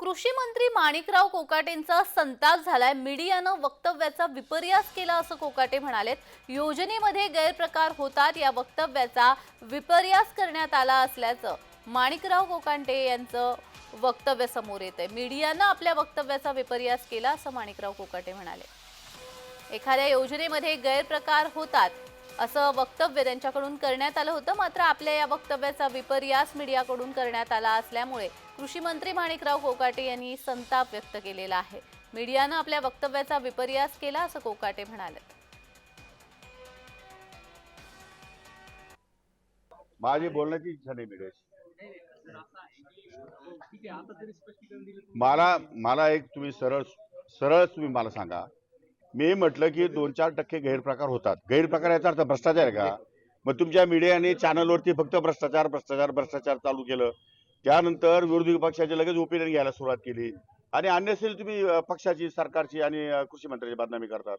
कृषी मंत्री माणिकराव कोकाटेंचा संताप झालाय. मीडियानं वक्तव्याचा विपर्यास केला असं कोकाटे म्हणालेत. योजनेमध्ये गैरप्रकार होतात या वक्तव्याचा विपर्यास करण्यात आला असल्याचं माणिकराव कोकाटे यांचं वक्तव्य समोर येत आहे मीडियानं आपल्या वक्तव्याचा विपर्यास केला असं माणिकराव कोकाटे म्हणाले. एखाद्या योजनेमध्ये गैरप्रकार होतात असं वक्तव्य त्यांच्याकडून करण्यात आलं होतं. मात्र आपल्या या वक्तव्याचा विपर्यास मीडियाकडून करण्यात आला असल्यामुळे कृषी मंत्री माणिकराव कोकाटे यांनी संताप व्यक्त केलेला आहे. मीडियानं आपल्या वक्तव्याचा विपर्यास केला असं कोकाटे म्हणाले. माझी बोलण्याची इच्छा नाही मला मला एक तुम्ही सरळ सरळ तुम्ही मला सांगा. मी म्हटलं की दोन चार टक्के गैरप्रकार होतात. गैरप्रकार याचा अर्थ भ्रष्टाचार का? मग तुमच्या मीडियाने चॅनलवरती फक्त भ्रष्टाचार भ्रष्टाचार भ्रष्टाचार चालू केलं. त्यानंतर विरोधी पक्षाचे लगेच ओपिनियन घ्यायला सुरुवात केली. आणि अन्यसेल तुम्ही पक्षाची सरकारची आणि कृषी मंत्र्याची बदनामी करतात.